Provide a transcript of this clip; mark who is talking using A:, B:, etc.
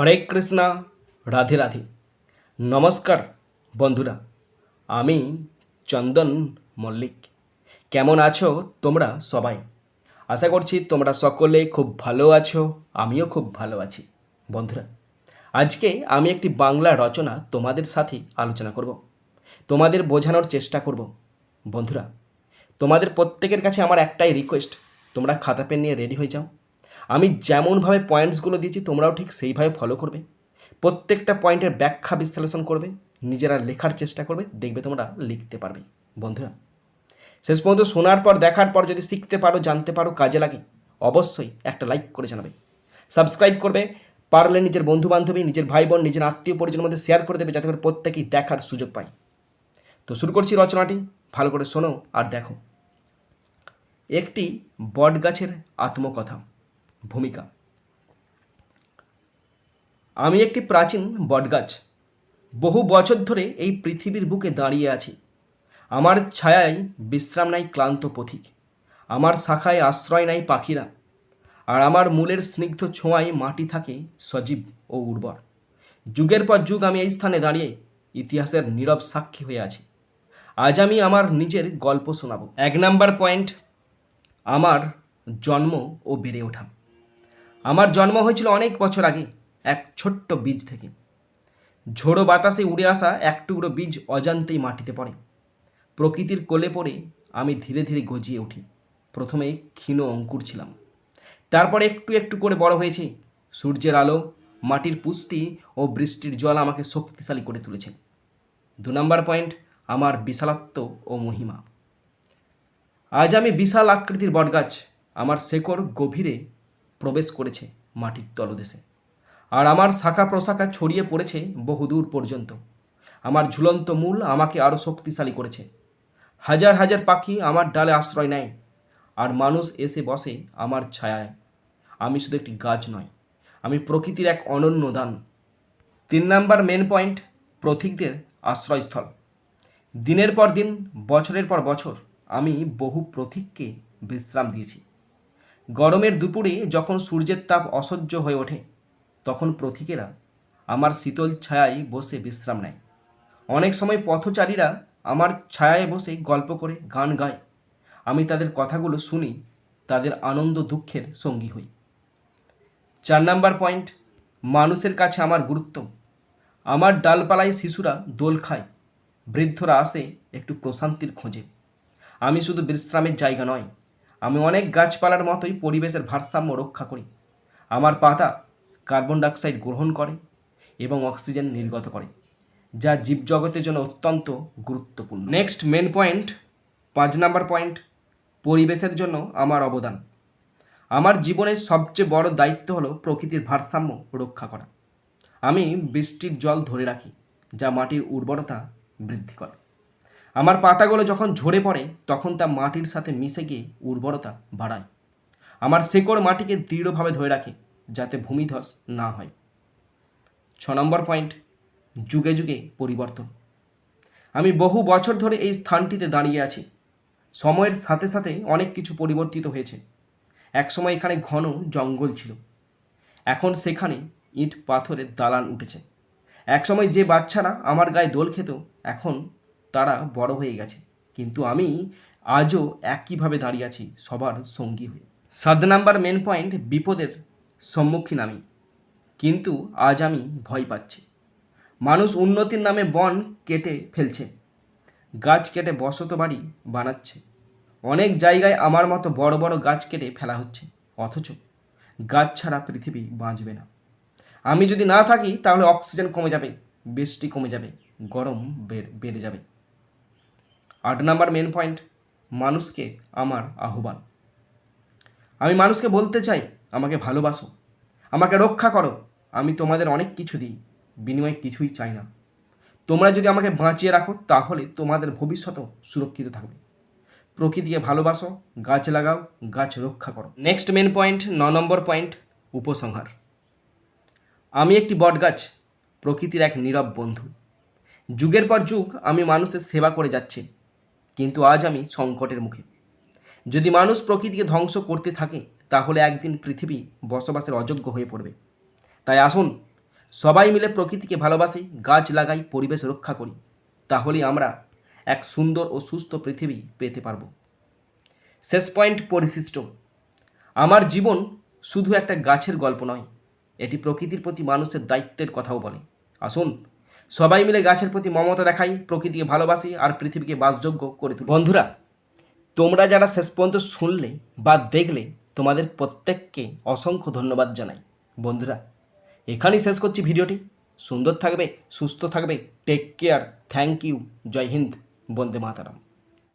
A: হরে কৃষ্ণা, রাধে রাধে। নমস্কার বন্ধুরা, আমি চন্দন মল্লিক। কেমন আছো তোমরা সবাই? আশা করছি তোমরা সকলে খুব ভালো আছো, আমিও খুব ভালো আছি। বন্ধুরা, আজকে আমি একটি বাংলা রচনা তোমাদের সাথে আলোচনা করব। তোমাদের বোঝানোর চেষ্টা করব। বন্ধুরা, তোমাদের প্রত্যেকের কাছে আমার একটাই রিকোয়েস্ট তোমরা খাতা পেন নিয়ে রেডি হয়ে যাও। আমি যেমনভাবে পয়েন্টসগুলো দিয়েছি, তোমরাও ঠিক সেইভাবে ফলো করবে। প্রত্যেকটা পয়েন্টের ব্যাখ্যা বিশ্লেষণ করবে, নিজেরা লেখার চেষ্টা করবে, দেখবে তোমরা লিখতে পারবে, বন্ধুরা। শেষ পর্যন্ত শোনার পর, দেখার পর যদি শিখতে পারো, জানতে পারো, কাজে লাগে, অবশ্যই একটা লাইক করে জানাবে। সাবস্ক্রাইব করবে, পারলে নিজের বন্ধু বান্ধবী নিজের ভাই বোন নিজের আত্মীয় পরিজনের মধ্যে শেয়ার করে দেবে, যাতে করে প্রত্যেকেই দেখার সুযোগ পায়। তো শুরু করছি রচনাটি, ভালো করে শোনো আর দেখো। একটি বটগাছের আত্মকথা। ভূমিকা। আমি একটি প্রাচীন বটগাছ। বহু বছর ধরে এই পৃথিবীর বুকে দাঁড়িয়ে আছি। আমার ছায়ায় বিশ্রাম নাই ক্লান্ত পথিক। আমার শাখায় আশ্রয় নাই পাখিরা। আর আমার মূলের স্নিগ্ধ ছোঁয়ায় মাটি থাকে সজীব ও উর্বর। যুগের পর যুগ আমি এই স্থানে দাঁড়িয়ে ইতিহাসের নীরব সাক্ষী হয়ে আছি। আজ আমি আমার নিজের গল্প শোনাব। এক নাম্বার পয়েন্ট, আমার জন্ম ও বেড়ে ওঠা। আমার জন্ম হয়েছিল অনেক বছর আগে, এক ছোট্ট বীজ থেকে। ঝোড়ো বাতাসে উড়ে আসা এক টুকরো বীজ অজান্তেই মাটিতে পড়ে। প্রকৃতির কোলে পড়ে আমি ধীরে ধীরে গজিয়ে উঠি। প্রথমে ক্ষীণ অঙ্কুর ছিলাম। তারপর একটু একটু করে বড় হয়েছে। সূর্যের আলো, মাটির পুষ্টি ও বৃষ্টির জল আমাকে শক্তিশালী করে তুলেছে। দু নম্বর পয়েন্ট, আমার বিশালত্ব ও মহিমা। আজ আমি বিশাল আকৃতির বটগাছ। আমার শেকড় গভীরে প্রবেশ করেছে মাটির তলদেশে। আর আমার শাখা প্রশাখা ছড়িয়ে পড়েছে বহুদূর পর্যন্ত। আমার ঝুলন্ত মূল আমাকে আরও শক্তিশালী করেছে। হাজার হাজার পাখি আমার ডালে আশ্রয় নেয়, আর মানুষ এসে বসে আমার ছায়ায়। আমি শুধু একটি গাছ নয়, আমি প্রকৃতির এক অনন্য দান। তিন নাম্বার মেন পয়েন্ট প্রতীকদের আশ্রয়স্থল। দিনের পর দিন, বছরের পর বছর, আমি বহু প্রতীককে বিশ্রাম দিয়েছি। গরমের দুপুরে যখন সূর্যের তাপ অসহ্য হয়ে ওঠে, তখন প্রতীকেরা আমার শীতল ছায়ায় বসে বিশ্রাম নেয়। অনেক সময় পথচারীরা আমার ছায়ায় বসে গল্প করে, গান গায়। আমি তাদের কথাগুলো শুনি, তাদের আনন্দ দুঃখের সঙ্গী হই। চার নাম্বার পয়েন্ট, মানুষের কাছে আমার গুরুত্ব। আমার ডালপালায় শিশুরা দোল খায়, বৃদ্ধরা আসে একটু প্রশান্তির খোঁজে। আমি শুধু বিশ্রামের জায়গা নয় আমি অনেক গাছপালার মতোই পরিবেশের ভারসাম্য রক্ষা করি। আমার পাতা কার্বন ডাইঅক্সাইড গ্রহণ করে এবং অক্সিজেন নির্গত করে, যা জীবজগতের জন্য অত্যন্ত গুরুত্বপূর্ণ। নেক্সট মেন পয়েন্ট পাঁচ নাম্বার পয়েন্ট পরিবেশের জন্য আমার অবদান। আমার জীবনের সবচেয়ে বড় দায়িত্ব হলো প্রকৃতির ভারসাম্য রক্ষা করা। আমি বৃষ্টির জল ধরে রাখি, যা মাটির উর্বরতা বৃদ্ধি করে। আমার পাতাগুলো যখন ঝরে পড়ে, তখন তা মাটির সাথে মিশে গিয়ে উর্বরতা বাড়ায়। আমার শেকড় মাটিকে দৃঢ়ভাবে ধরে রাখে, যাতে ভূমিধস না হয়। ছ নম্বর পয়েন্ট, যুগে যুগে পরিবর্তন। আমি বহু বছর ধরে এই স্থানটিতে দাঁড়িয়ে আছি। সময়ের সাথে সাথে অনেক কিছু পরিবর্তিত হয়েছে। একসময় এখানে ঘন জঙ্গল ছিল। এখন সেখানে ইট পাথরের দালান উঠেছে। একসময় যে বাচ্চারা আমার গায়ে দোল খেত, এখন তারা বড় হয়ে গেছে। কিন্তু আমি আজও একইভাবে দাঁড়িয়ে আছি সবার সঙ্গী হয়ে। সাত নাম্বার মেন পয়েন্ট বিপদের সম্মুখীন আমি। কিন্তু আজ আমি ভয় পাচ্ছি। মানুষ উন্নতির নামে বন কেটে ফেলছে। গাছ কেটে বসত বাড়ি বানাচ্ছে। অনেক জায়গায় আমার মতো বড় বড় গাছ কেটে ফেলা হচ্ছে। অথচ গাছ ছাড়া পৃথিবী বাঁচবে না। আমি যদি না থাকি, তাহলে অক্সিজেন কমে যাবে, বৃষ্টি কমে যাবে, গরম বেড়- যাবে। আট নাম্বার মেন পয়েন্ট মানুষকে আমার আহ্বান। আমি মানুষকে বলতে চাই, আমাকে ভালোবাসো, আমাকে রক্ষা করো। আমি তোমাদের অনেক কিছু দিই, বিনিময়ে কিছুই চাই না। তোমরা যদি আমাকে বাঁচিয়ে রাখো, তাহলে তোমাদের ভবিষ্যতও সুরক্ষিত থাকবে। প্রকৃতিকে ভালোবাসো, গাছ লাগাও, গাছ রক্ষা করো। নেক্সট মেন পয়েন্ট ন নম্বর পয়েন্ট উপসংহার। আমি একটি বটগাছ, প্রকৃতির এক নীরব বন্ধু। যুগের পর যুগ আমি মানুষের সেবা করে যাচ্ছি। কিন্তু আজ আমি সংকটের মুখে। যদি মানুষ প্রকৃতিকে ধ্বংস করতে থাকে, তাহলে একদিন পৃথিবী বসবাসের অযোগ্য হয়ে পড়বে। তাই আসুন, সবাই মিলে প্রকৃতিকে ভালোবাসি, গাছ লাগাই, পরিবেশ রক্ষা করি। তাহলেই আমরা এক সুন্দর ও সুস্থ পৃথিবী পেতে পারব। শেষ পয়েন্ট পরিশিষ্ট। আমার জীবন শুধু একটা গাছের গল্প নয়, এটি প্রকৃতির প্রতি মানুষের দায়িত্বের কথাও বলে। আসুন সবাই মিলে গাছের প্রতি মমতা দেখাই, প্রকৃতিকে ভালোবাসি আর পৃথিবীকে বাসযোগ্য করে তুলি। বন্ধুরা, তোমরা যারা শেষ পর্যন্ত শুনলে বা দেখলে, তোমাদের প্রত্যেককে অসংখ্য ধন্যবাদ জানাই। বন্ধুরা, এখানেই শেষ করছি ভিডিওটি। সুন্দর থাকবে, সুস্থ থাকবে। টেক কেয়ার থ্যাংক ইউ জয় হিন্দ। বন্দে মাতারাম।